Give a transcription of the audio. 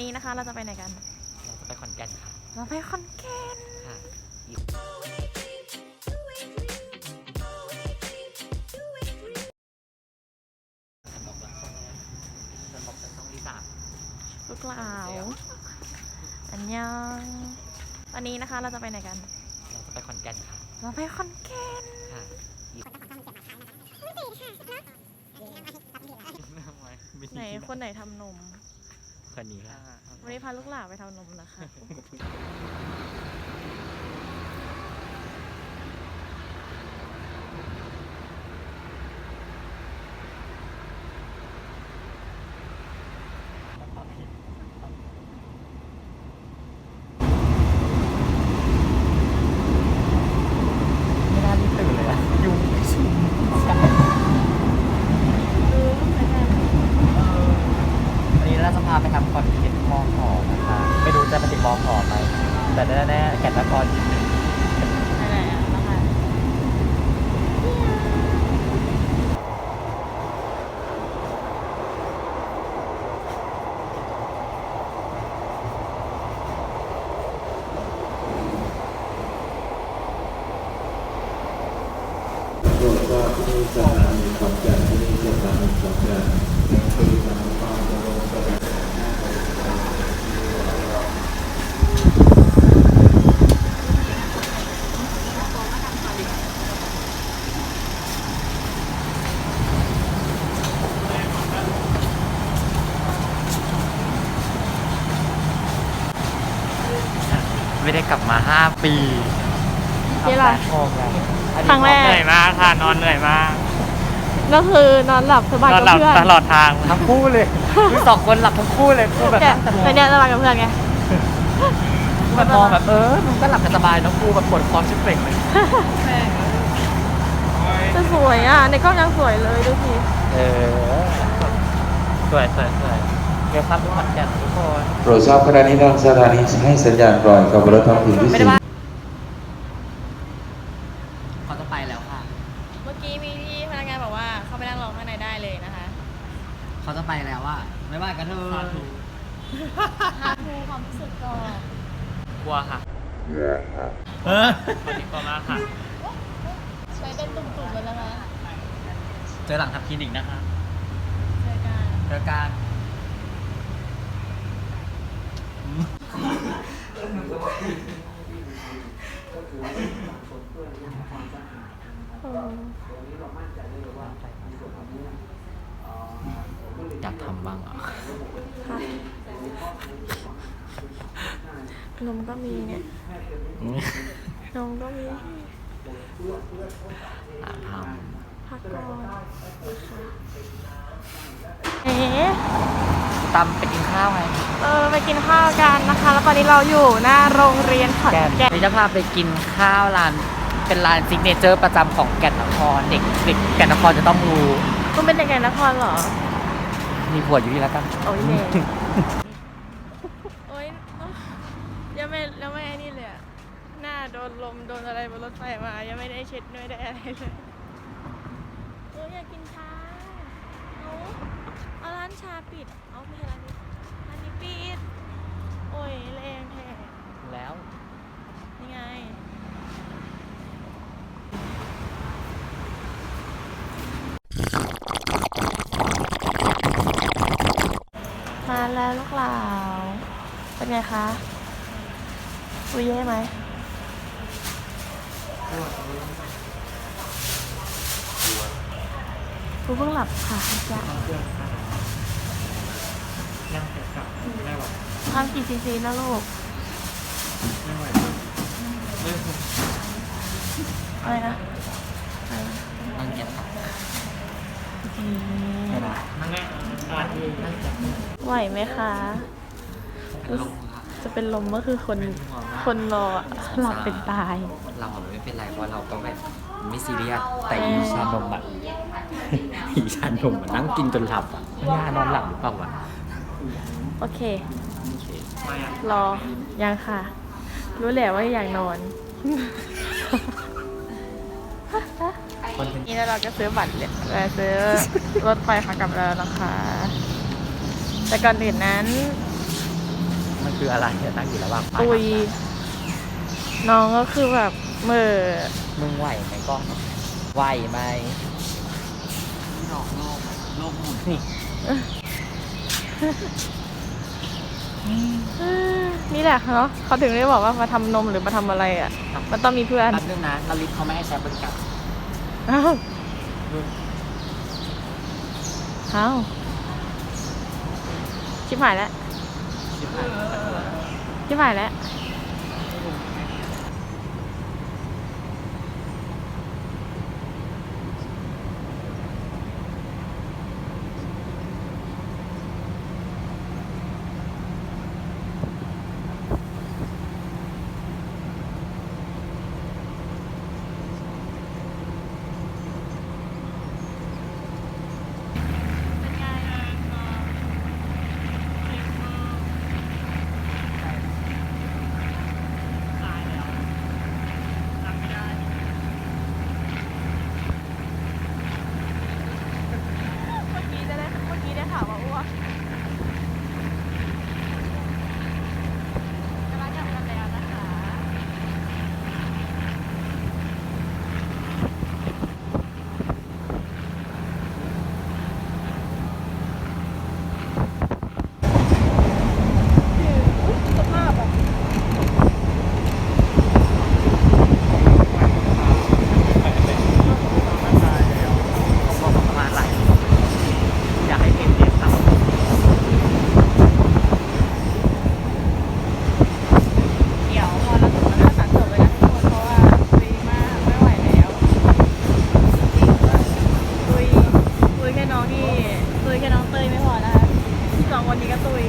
นี้นะคะเราจะไปไหนกัน เราจะไปขอนแก่นค่ะ เราไปคอนแก่นค่ะฉันบอกว่าฉันบอกฉันต้องลิซ่าลูกเหลาอันยังวันนี้นะคะเราจะไปไหนกัน เราจะไปขอนแก่นค่ะ เราไปคอนแก่นค่ะมีไหนคนไหนทำนม คนนี้ค่ะวันนี้พาลูกหลานไปทำนมนะคะ ไม่น่ารีบตื่นเลยอะยุงชุมวันนี้เราจะพาไปทำคอนเทนต์มอขอนะคะ ไม่รู้จะมาติดมอขอไหม แต่แน่ๆแก่นนครยินดี ไปไหนอะนะคะ โปรดทราบที่นี่สถานีขอนแก่นที่นี่สถานีขอนแก่นคือสถานีความเจริญสถานี ไม่ได้กลับมา 5 ปีที่ไรทำแปดโมงแล้วอันนี้ครั้งแรก เหนื่อยมากค่ะนอนเหนื่อยมากก็คือนอนหลับสบายนอนกับหลับเพื่อนตลอดทางทั้งคู่เลยคือสองคนหลับทั้งคู่เลยคือแบบแต่นั่งแต่แต่เนี่ยสบายกับเพื่อนไงมันมองแบบเออมึงก็หลับกันสบายน้องกูแบบปวดคอชิบเป่งเลยจะสวยอะ ในกล้องยังสวยเลยดูสิ เออสวยสวยสวย เดี๋ยวครับทุกคนแก่นทุกคนโปรดทราบขณะนี้ทางสถานีให้สัญญาณก่อนกับรถท้องถิ่นที่ไม่สี่ได้ว่าเขาจะไปแล้วค่ะ เมื่อกี้มีพี่พนักงานบอกว่าเขาไปนั่งรอข้างในได้เลยนะคะเขาจะไปแล้วว่าไม่ว่ากันเถอะหาทูความรู้สึกก่อนกลัวค่ะเออคนนี้กลัวมากค่ะใช้เป็นตุ่มๆกันแล้วนะเจอหลังทำคลินิกนะคะ เจอกันเจอกัน อยากทำบ้างอะนมก็มีเนี่ยนมก็มีอยากทพักก่อนนะคะเอ๊ะำตำไปกินข้าวไงเออไปกินข้าวกันนะคะ แล้วตอนนี้เราอยู่หน้าโรงเรียนขอนแก่นเดี๋ยวจะพาไปกินข้าวร้านเป็นร้านซิกเนเจอร์ประจำของแก่นนครเด็กเด็กแก่นนครจะต้องรู้คุณเป็นเด็กแก่นนครเหรอ มีผัวอยู่ที่แล้วกันโอ้ยเน่โอ้ยยังไม่ยังไม่ไอ้นี่เลยอะหน้าโดนลมโดนอะไรบนรถไฟมา ยังไม่ได้เช็ดไม่ได้อะไรเลยเอออยากกินชาเอา เอาร้านชาปิด เอาไม่ใช่ร้านนี้ร้านนี้ปิด โอ้ยแรงแท้แล้วนี่ไง มาแล้วลูกหลาวเป็นไงคะอุยเย่ไหมกูเพิ่งหลับค่ะจ้ะยังเก็บกลับ ไม่ไหวทำกี่ซีซีนะลูก ไม่ไหวเลิกอะไรนะอะไรนะนั่งเก็บอืมไม่ได้นั่งแน่อ่านดีนั่งเก็บไหวไหมคะเป็นลมครับจะเป็นลมก็คือคนคนรออะหลับเป็นตาย เราอะไม่เป็นไรเพราะเราก็แบบไม่ซีเรียสแต่อีชานมอะอีชานมอะนั่งกินจนหลับอะย่านอนหลับหรือเปล่าวะ โอเค โอเคไม่อะรอ ยังค่ะ รู้แหละว่าอยากนอนคนเป็นนี่แล้วเราก็ซื้อบัตรเลยเอ่อซื้อรถไฟค่ะกลับแล้วนะคะ แต่ก่อนอื่นนั้น มันคืออะไรเนี่ยตั้งอยู่ระหว่างป้ายตุยน้องก็คือแบบเหม่อมึงไหวไหมกล้อง ไหวไหมหลอกโลกโลกหมุนนี่เออ นี่แหละเนาะเขาถึงได้บอกว่ามาทำนมหรือมาทำอะไรอะ มันต้องมีเพื่อนแป๊บนึงนะนาริสเขาไม่ให้ใช้บริการอ้าวอ้าวชิบหายแล้วชิบหายชิบหายแล้วเวันนี้ก็ตุย